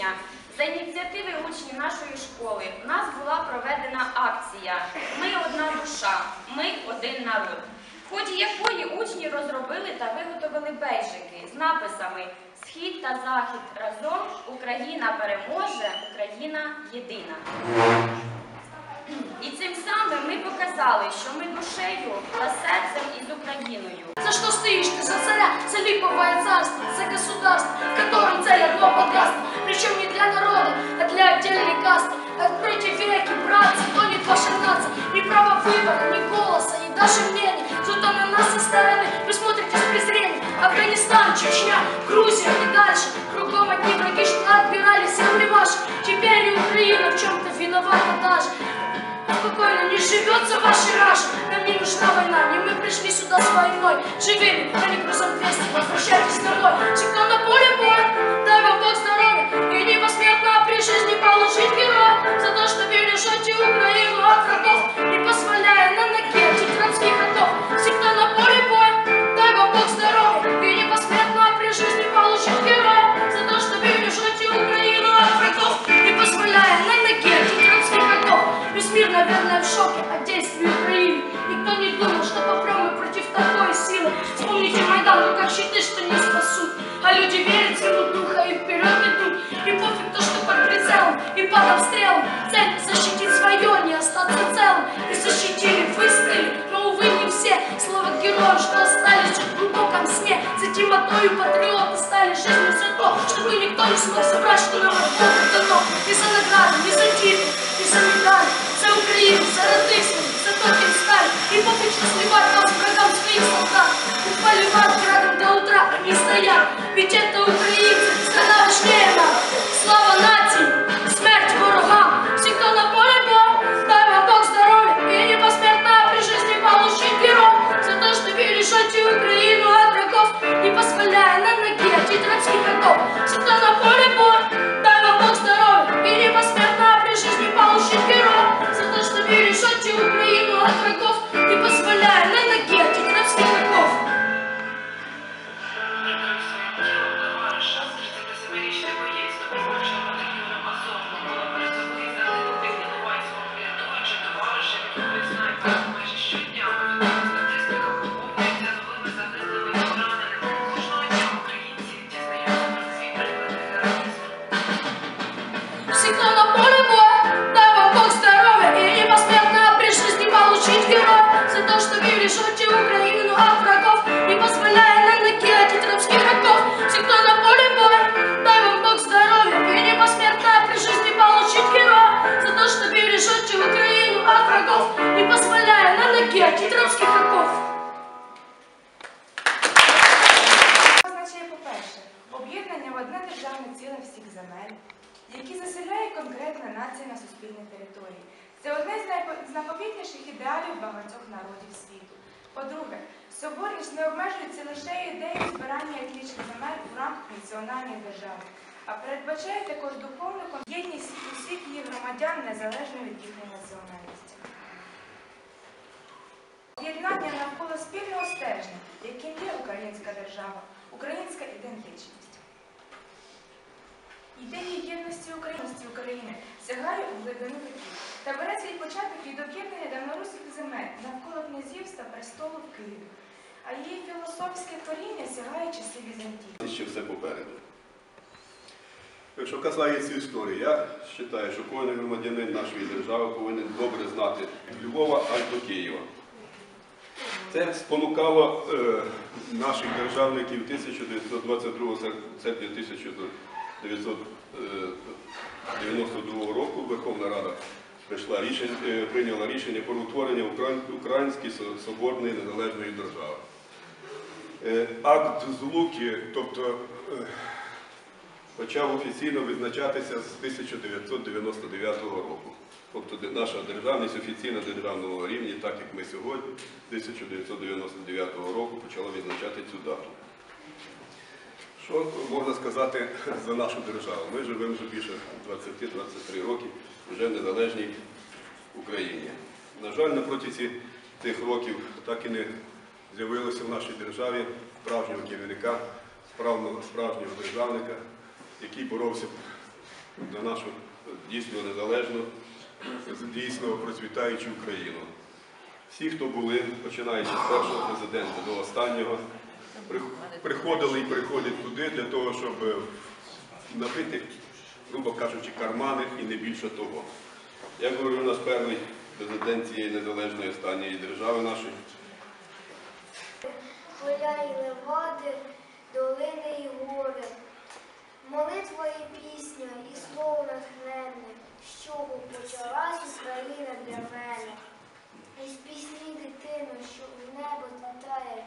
січня за ініціативи учнів нашої школи у нас була проведена акція Ми одна душа, ми один народ, в ході якої учні розробили та виготовили бейджики з написами Схід та Захід разом Україна переможе, Україна єдина. І цим самим ми показали, що ми душею та серцем із Україною. За что стоишь ты за царя, за липовое царство, за государство, в котором царь одно богатство, причем не для народа, а для отдельной касты. Откройте веки, братцы, тонет ваша нация, ни права выбора, ни голоса, и даже мнения. Зато на нас со стороны вы смотрите с презрением. Афганистан, Чечня, Грузия и дальше. Кругом одни враги, что отбирали земли ваши. Теперь и Украина в чем-то виновата даже. Спокойно не живется в вашей раше Нам не нужна война, не мы пришли сюда с войной Живыми, а не грузом 200, возвращайтесь домой Все, кто на поле боя, дай вам Бог здоровья И не при жизни получить героя За то, что бережете Украину от врагов Не позволяя на ноге тетрадских отов Все, кто на поле боя, дай Бог здоровья И не при жизни получить героя За то, что бережете Украину от врагов Не позволяя на ноге тетрадских отов Весь мир, наверное, в шоке от действий Украины. Никто не думал, что попрем против такой силы. Вспомните Майдан, ну как щиты, что не сне. За темнотою патриоты стали жизнью за то, чтобы никто не смог собрать, что нам от Бога дано. Не за награды, не за титул, не за медали, за Украину, за родных своих, за то, кем стали. И пофиг, что сливать нас врагам своих солдат. Упали в ад градом до утра, они стоят. Ведь это украинцы, страна важнее нам. Слава нации, тетрадских оков. Все, кто на поле На території. Це одне з найпо- з найповітніших ідеалів багатьох народів світу. По-друге, соборність не обмежується лише ідеєю збирання етнічних земель у рамках національної держави, а передбачає також духовну єдність усіх її громадян незалежно від їхньої національності. Об'єднання навколо спільного стержня, яким є українська держава, українська ідентичність. Ідея єдності українності України сягає у глибину віків та бере свій початок від об'єднання давноруських земель навколо князівства престолу в Києві. А її філософське коріння сягає часів Візантії. ще все попереду. Якщо касається історії, я вважаю, що кожен громадянин нашої держави повинен добре знати від Львова аж до Києва. Це спонукало е, наших державників 1922 серпня 1992 року Верховна Рада прийшла рішення, е, прийняла рішення про утворення Української Соборної Незалежної держави. Е, Акт злуки, тобто е, почав офіційно визначатися з 1999 року. Тобто наша державність офіційно на державному рівні, так як ми сьогодні, з 1999 року почала визначати цю дату. Що можна сказати за нашу державу? Ми живемо вже більше 20-23 роки вже в незалежній Україні. На жаль, на протязі тих років так і не з'явилося в нашій державі справжнього керівника, справжнього, справжнього державника, який боровся на нашу дійсно незалежну, дійсно процвітаючу Україну. Всі, хто були, починаючи з першого президента до останнього, приходили і приходять туди для того, щоб е, набити, грубо кажучи, кармани і не більше того. Я говорю, у нас перший президент цієї незалежної останньої держави нашої, і левади, долини і гори, молитва і пісня, і слово натхненне, з чого почалась Україна для мене. Із пісні дитину, що в небо злітає,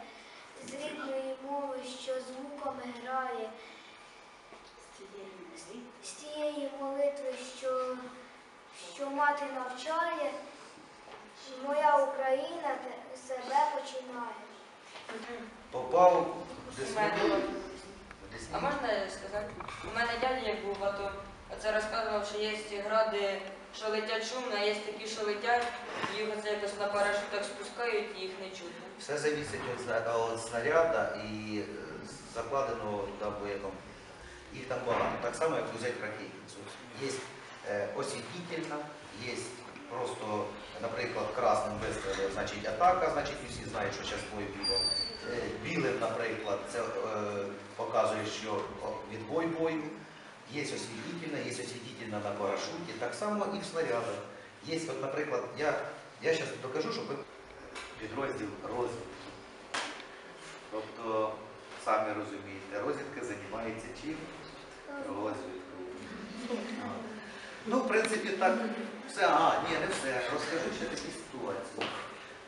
з рідної мови, що звуками грає, з тієї молитви, що, що мати навчає, моя Україна те- себе починає. Попав десь У мене туди, от. десь А можна сказати? У мене дядя як був в АТО, це розказував, що є гради, що летять шумно, а є такі, що летять, їх оце якось на парашутах і їх не чутно. Все зависить від, снаряда і е, закладеного туди боєком. Їх там багато. Так само, як взяти ракетницю. Є е, освітительна, є просто, наприклад, красним вистрілив, значить атака, значить всі знають, що зараз бой піде. Е, білим, наприклад, це показує, що відбой бою. Є освітительна, є освітительна на парашуті, так само і в снарядах. Є, от, наприклад, я, я зараз докажу, щоб ви підрозділ розвідки. Тобто, самі розумієте, розвідка займається чим? Розвідкою. Ну, в принципі, так, все, а, ні, не все. Розкажу ще такі ситуації.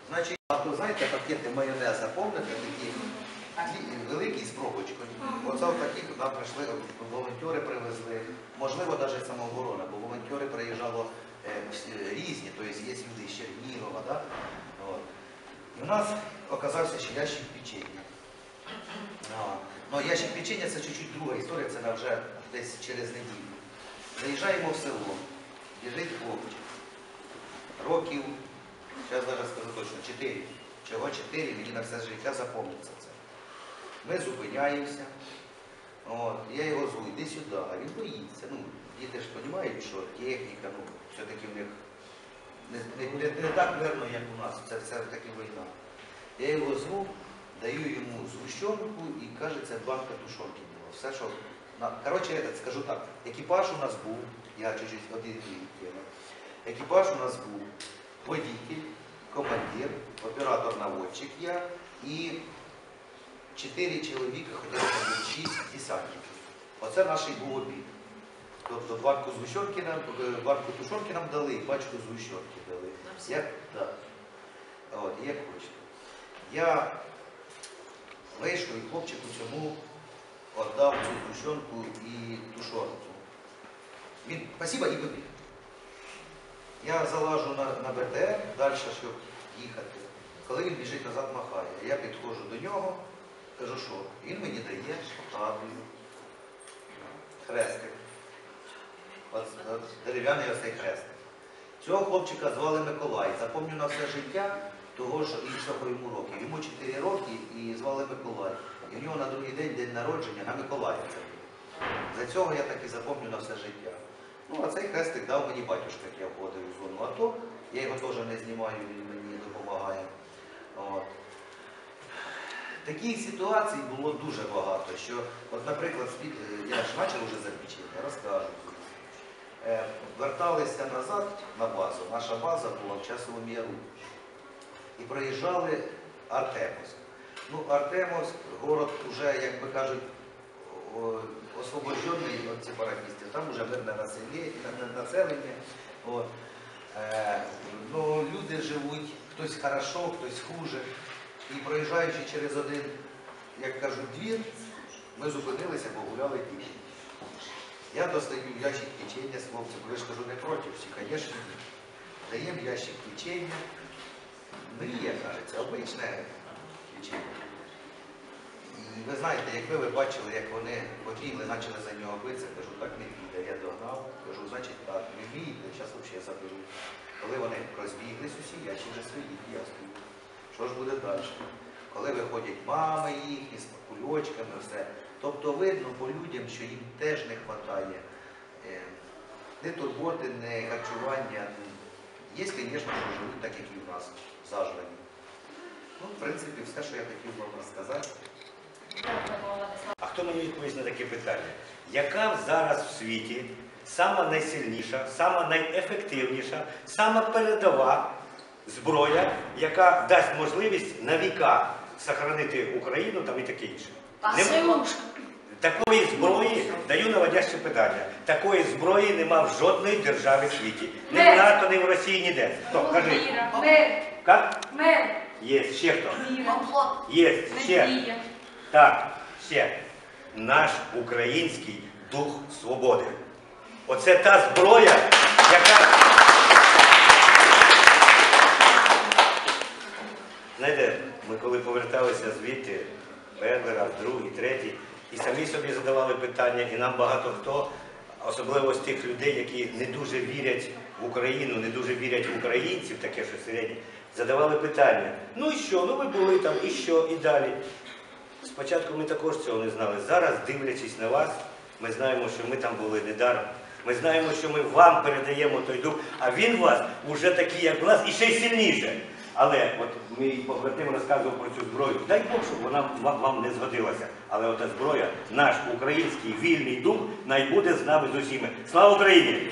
Значить, а знаєте, пакети майонеза, пам'ятаєте, такі великі з пробочкою. Оце такі нам прийшли, волонтери привезли, можливо, навіть самооборона, бо волонтери приїжджало е, різні, тобто є люди з Чернігова, да? І в нас оказався ще ящик печення. Ну, ящик печення це чуть-чуть друга історія, це вже десь через неділю. Заїжджаємо в село, біжить хлопчик. Років, зараз зараз скажу точно, 4. Чого 4, мені на все життя запомниться це. Ми зупиняємося. Я його зву, йди сюди, а він боїться. Ну, діти ж розуміють, що техніка, ну, все-таки в них не, не, не, так мирно, як у нас, це все-таки війна. Я його зву, даю йому згущенку і каже, це банка тушонки була. Все, що. Коротше, я скажу так, екіпаж у нас був, я чуть-чуть один тема. Екіпаж у нас був водитель, командир, оператор-наводчик я і чотири чоловіка, хоча б там шість десантників. Оце наш був обід. Тобто банку згущенки нам, е, банку тушонки нам дали, і пачку згущенки дали. Як, да. От, як хочете. Я вийшов і хлопчику цьому віддав цю згущенку і тушонку. Він спасибо і побіг. Я залажу на, на БТР далі, щоб їхати. Коли він біжить назад, махає. Я підходжу до нього, кажу, що він мені дає шоколадою хрестик. Дерев'яний ось цей хрестик. Цього хлопчика звали Миколай. Запомню на все життя, того що і всього йому років. Йому 4 роки і звали Миколай. І в нього на другий день день народження на Миколая це було. За цього я так і запомню на все життя. Ну, а цей хрестик дав мені батюшка, як я входив у зону АТО. Я його теж не знімаю, він мені допомагає. От. Таких ситуацій було дуже багато, що, от, наприклад, я ж почав вже за печення, розкажу. Е, Верталися назад на базу. Наша база була в часовому яру. І проїжджали Артемовськ. Ну, Артемовськ, город вже, як би кажуть, освобождений від сепаратистів. Там вже мирне населення. От. Е, ну, люди живуть, хтось хорошо, хтось хуже. І проїжджаючи через один, як кажуть, двір, ми зупинилися, погуляли діти. Я достаю ящик печення з хлопцем, ви ж кажу, не проти всі, звісно, ні. Даємо ящик печення. Мрія, кажеться, обичне печення. І ви знаєте, якби ви бачили, як вони побігли, почали за нього битися, кажу, так не піде. Я догнав, кажу, значить так, не вмієте, зараз взагалі заберу. Коли вони розбіглись усі, я ще вже стоїть, я стою. Що ж буде далі? Коли виходять мами їхні з кульочками, все. Тобто видно по людям, що їм теж не вистачає не турботи, не харчування. Є, звісно, що живуть так, як і в нас, заживані. Ну, в принципі, все, що я хотів вам розказати. А хто мені відповість на таке питання? Яка зараз в світі сама найсильніша, сама найефективніша, сама передова зброя, яка дасть можливість на віка сохранити Україну там і таке інше? Нема. Такої зброї, даю наводяще питання, такої зброї нема в жодної держави в світі. Ні в НАТО, ні в Росії, ніде. Хто? Кажи. Мир. Як? Мир. Є, ще хто? Є, ще. Надія. Так, ще. Наш український дух свободи. Оце та зброя, яка. Знаєте, ми коли поверталися звідти, перший раз, другий, третій, і самі собі задавали питання, і нам багато хто, особливо з тих людей, які не дуже вірять в Україну, не дуже вірять в українців, таке що середнє, задавали питання: ну і що, ну ви були там, і що, і далі. Спочатку ми також цього не знали. Зараз, дивлячись на вас, ми знаємо, що ми там були недаром. Ми знаємо, що ми вам передаємо той дух, а він вас уже такий, як у нас, і ще й сильніше. Але от ми побратим розказував про цю зброю. Дай Бог, щоб вона вам не згодилася. Але ота зброя, наш український вільний дух, най буде з нами з усіми. Слава Україні!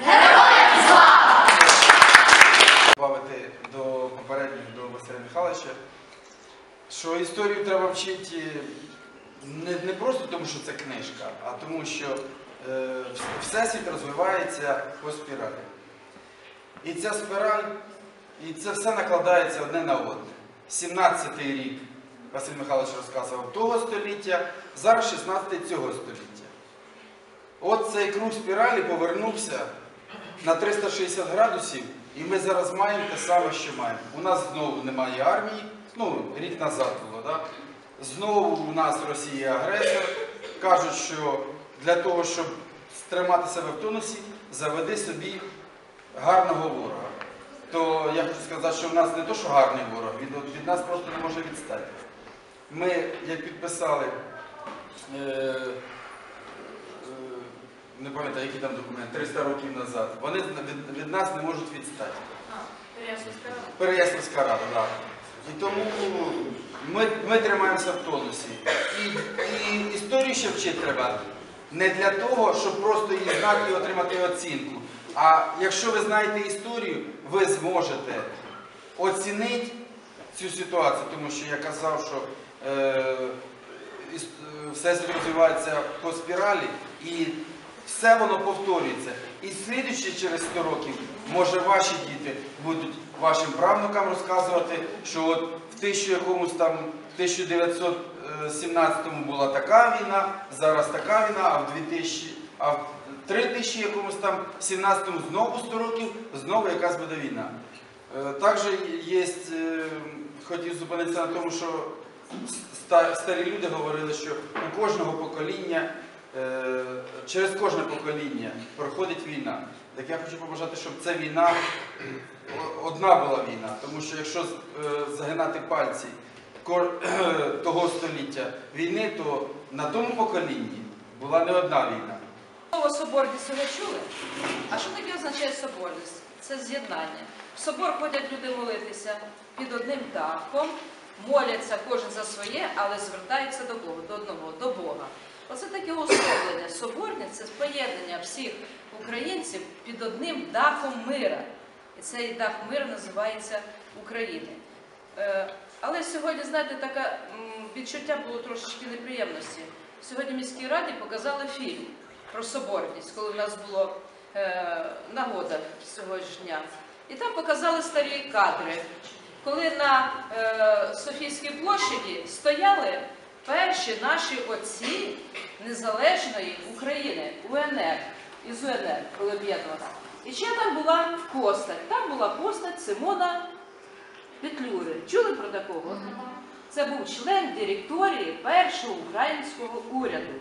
Добавити до попередніх до Василя Михайловича, що історію треба вчити не, не просто тому, що це книжка, а тому, що е, вс- Всесвіт розвивається по спіралі. І ця спіраль, і це все накладається одне на одне. 17-й рік Василь Михайлович розказував того століття, зараз 16-й цього століття. От цей круг спіралі повернувся на 360 градусів, і ми зараз маємо те саме, що маємо. У нас знову немає армії, ну, рік назад було, так? Знову у нас Росія агресор. Кажуть, що для того, щоб стримати себе в тонусі, заведи собі гарного ворога. То я хочу сказати, що в нас не то, що гарний ворог, від, від нас просто не може відстати. Ми, як підписали, е, е, не пам'ятаю, який там документ, 300 років назад, вони від, від нас не можуть відстати. Переяславська рада, так. І тому ми, ми тримаємося в тонусі. І, і історію ще вчити треба не для того, щоб просто її знати і отримати оцінку. А якщо ви знаєте історію, ви зможете оцінити цю ситуацію, тому що я казав, що все розвивається по спіралі і все воно повторюється. І слідуючи через 100 років, може ваші діти будуть вашим правнукам розказувати, що от в 1000 якомусь там в 1917 була така війна, зараз така війна, а в 2000, а в 3000 якомусь там 17-му знову 100 років, знову якась буде війна. Е, Також є, е, хотів зупинитися на тому, що старі люди говорили, що у кожного покоління, е, через кожне покоління проходить війна. Так я хочу побажати, щоб ця війна одна була війна. Тому що якщо е, загинати пальці того століття війни, то на тому поколінні була не одна війна. Слово соборність ви чули? А що таке означає соборність? Це з'єднання. В собор ходять люди молитися під одним дахом, моляться кожен за своє, але звертаються до Бога, до одного, до Бога. Оце таке особлення. Соборність це поєднання всіх українців під одним дахом мира. І цей дах миру називається України. Е, Але сьогодні, знаєте, таке відчуття було трошечки неприємності. Сьогодні в міській раді показали фільм про соборність, коли в нас була е, нагода цього ж дня. І там показали старі кадри, коли на е, Софійській площаді стояли перші наші отці незалежної України, УНР, із УНР, коли об'єднувалися. І ще там була постать. Там була постать Симона Петлюри. Чули про такого? Це був член директорії першого українського уряду.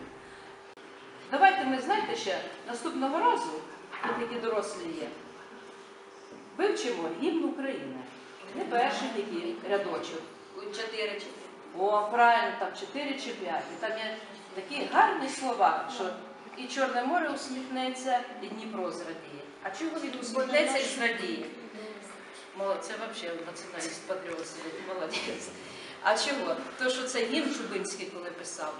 Давайте ми, знаєте, ще наступного разу, ми такі дорослі є, вивчимо гімн України. Не перший який рядочок. Чотири чи О, правильно, там 4 чи 5. І там є такі гарні слова, що і Чорне море усміхнеться, і Дніпро зрадіє. А чого він усміхнеться і зрадіє? Молодець, це взагалі націоналіст патріот молодець. А чого? То, що це гімн Чубинський, коли писав,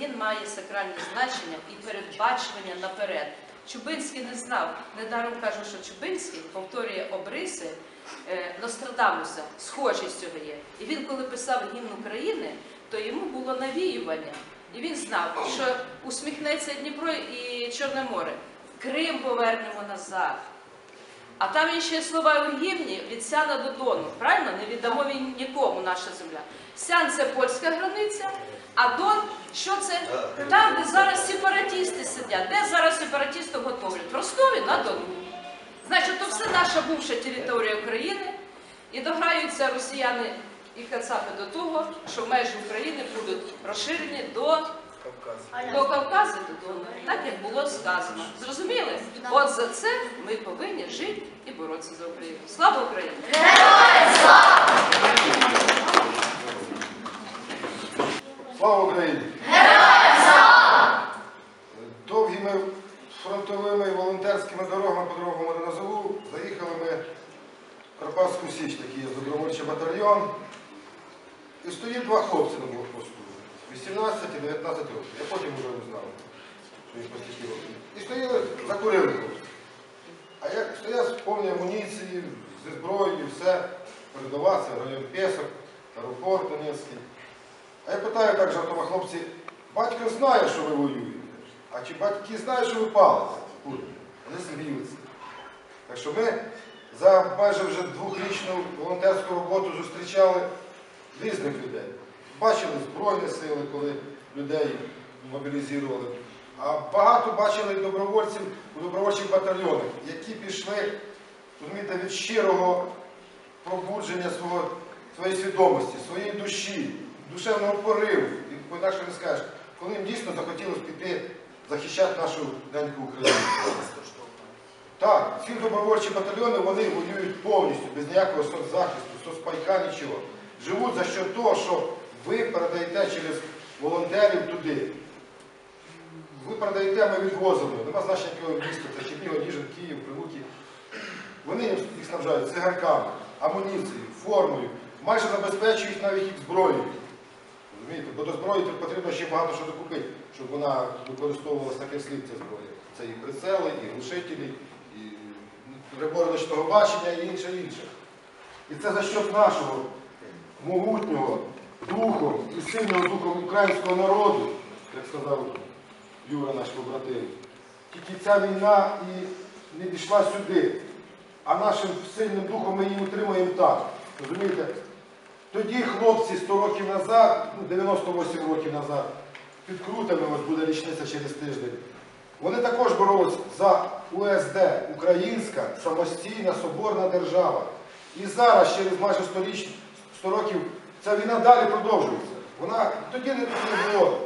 він має сакральне значення і передбачування наперед. Чубинський не знав. Недаром кажу, що Чубинський повторює обриси Нострадамуса, схожість цього є. І він, коли писав гімн України, то йому було навіювання. І він знав, що усміхнеться Дніпро і Чорне море. Крим повернемо назад. А там є ще слова у гімні від Сяна до Дону. Правильно? Не віддамо він нікому наша земля. Сян це польська границя, а Дон, що це? Там, де зараз сепаратісти сидять. Де зараз сепаратістів готовлять? В Ростові на Дону. Значить, то все наша бувша територія України. І дограються росіяни і кацапи до того, що межі України будуть розширені до до Кавказу до Дону, так як було сказано. Зрозуміли? От за це ми повинні жити і боротися за Україну. Слава Україні! Слава Україні! Довгими фронтовими волонтерськими дорогами по другому не назову заїхали ми в Карпатську Січ, такий є добровольчий батальйон. І стоїть два хлопці на блокпосту. 18 і 19 років. Я потім вже знав, що їх по стільки. І стояли, закурили хлопці. А як стоять з повній амуніції, зі зброєю, все, передова, це район Песок, аеропорт Донецький. А я питаю так жартома, хлопці, батько знає, що ви воюєте, а чи батьки знають, що ви палите? Вони сміються. Так що ми за майже вже двохрічну волонтерську роботу зустрічали різних людей. Бачили Збройні сили, коли людей мобілізували. А багато бачили добровольців у добровольчих батальйонах, які пішли розумієте, від щирого пробудження свого, своєї свідомості, своєї душі, душевного пориву, і по-інакше не скажеш, коли їм дійсно захотілося піти захищати нашу неньку Україну. Так, ці добровольчі батальйони вони воюють повністю, без ніякого соцзахисту, соцпайка, нічого. Живуть за що того, що ви передаєте через волонтерів туди. Ви передаєте, ми відвозимо. Нема значення якого міста, це Чернігів, Ніжин, Київ, Прилуки. Вони їх снабжають цигарками, амуніцією, формою, майже забезпечують навіть їх зброєю. Розумієте? Бо до зброї потрібно ще багато що докупити, щоб вона використовувалася так, як слід ця зброя. Це і прицели, і глушителі, ночного бачення, і інше інше. І це за счет нашого могутнього духом і сильного духом українського народу, як сказав Юра, наш побратим. Тільки ця війна і не дійшла сюди. А нашим сильним духом ми її утримуємо так. Розумієте? Тоді хлопці 100 років назад, ну 98 років назад, під Крутами ось буде річниця через тиждень. Вони також боролись за УСД, Українська самостійна соборна держава. І зараз, через майже 100, річ, 100 років, ця війна далі продовжується. Вона тоді не було,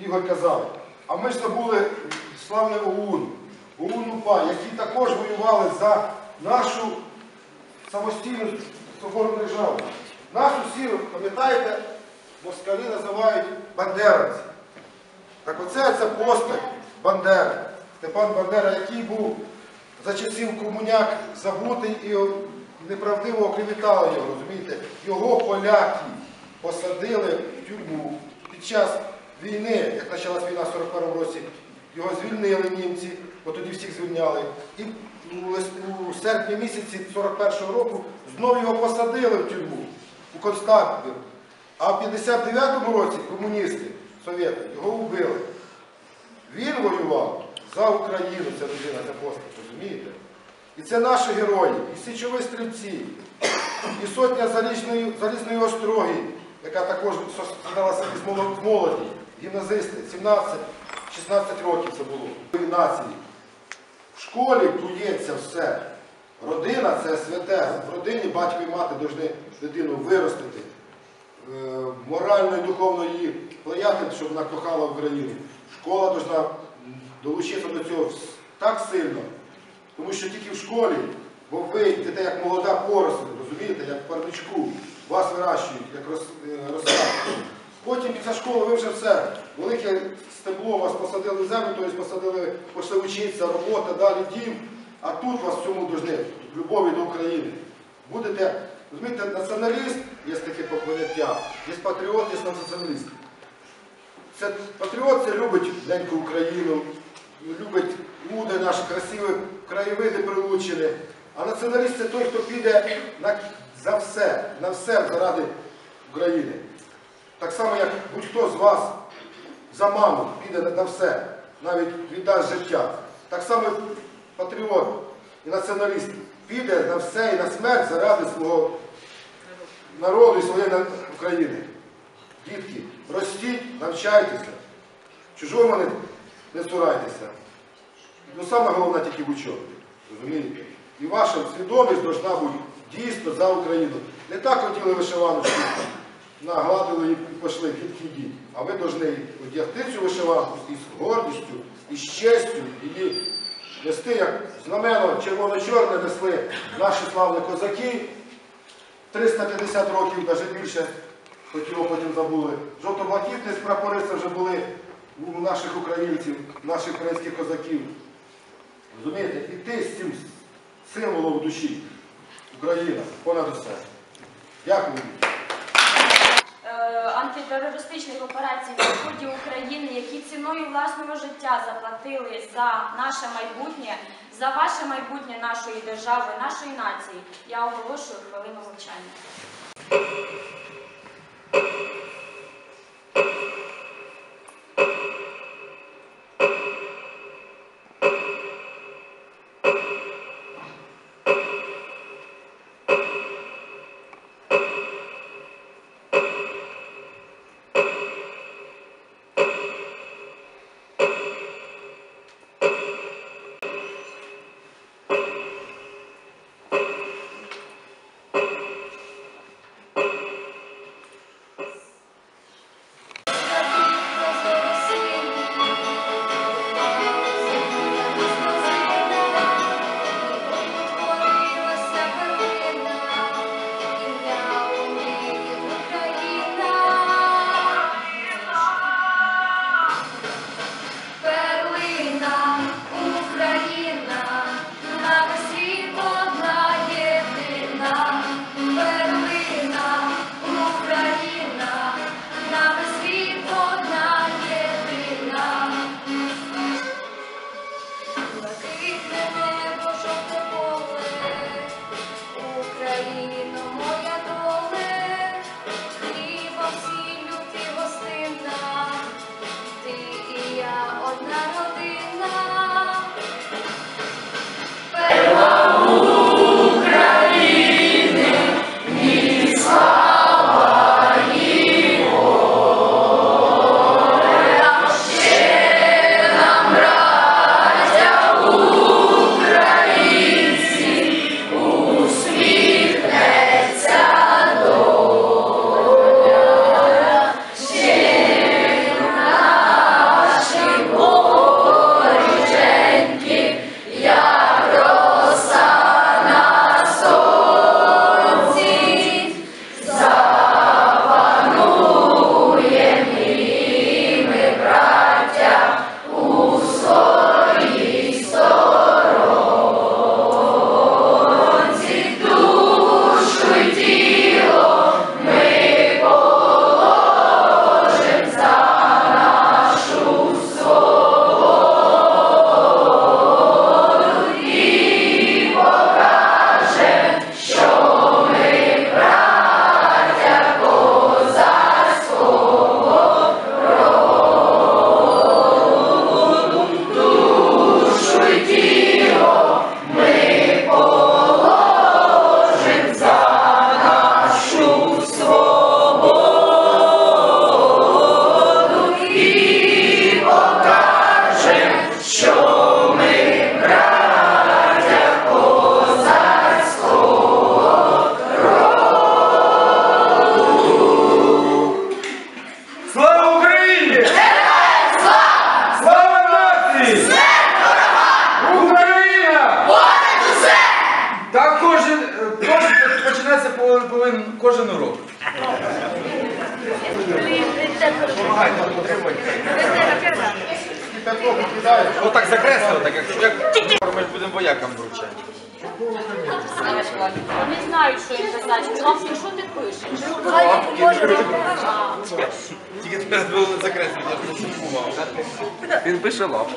Ігор казав. А ми ж забули славний ОУН, ОУН-УПА, які також воювали за нашу самостійну соборну державу. Нас усі, пам'ятаєте, москалі називають бандеровці. Так оце це постать Бандери. Степан Бандера, який був за часів комуняк забутий і неправдиво оклеветали його, розумієте? Його поляки посадили в тюрму під час війни, як почалась війна в 41 році, його звільнили німці, бо тоді всіх звільняли. І у серпні місяці 41-го року знову його посадили в тюрму у концтабір. А в 59-му році комуністи, совєти, його вбили. Він воював за Україну, ця людина, ця постать, розумієте? І це наші герої, і січові стрільці, і сотня залізної, остроги, яка також складалася з молоді, гімназисти, 17-16 років це було. Нації. В школі плюється все. Родина це святе. В родині батько і мати повинні дитину виростити, е, морально і духовно її паяти, щоб вона кохала Україну. Школа повинна долучитися до цього так сильно, тому що тільки в школі, бо ви йдете як молода поросль, розумієте, як в парничку, вас вирощують, як рос, е. Потім після школи ви вже все. Велике стебло вас посадили в землю, тобто посадили, пішли вчитися, робота, далі дім. А тут вас в цьому должны, любові до України. Будете, розумієте, націоналіст, є таке поняття, є патріот, є націоналіст. Це патріот це любить неньку Україну, любить люди наші красиві краєвиди прилучені. А націоналіст це той, хто піде на, за все, на все заради України. Так само, як будь-хто з вас за маму піде на, на все, навіть віддасть життя. Так само патріот і націоналіст піде на все і на смерть заради свого народу і своєї України. Дітки, ростіть, навчайтеся, чужого не, не цурайтеся. Ну саме головне тільки в учобі. Розумієте? І ваша свідомість должна бути дійсно за Україну. Не так хотіли вишиваночку, нагладили і пішли, дітки йдіть. А ви повинні одягти цю вишиванку із гордістю, і з честю, її нести, як знамено червоно-чорне несли наші славні козаки. 350 років, навіть більше, хоч його потім забули. Жовто-блакитні прапори це вже були у наших українців, наших українських козаків. Розумієте? І ти з цим символом в душі. Україна, понад усе. Дякую. Е, антитерористичних операцій на сході України, які ціною власного життя заплатили за наше майбутнє, за ваше майбутнє нашої держави, нашої нації. Я оголошую хвилину мовчання. Він пише лапки.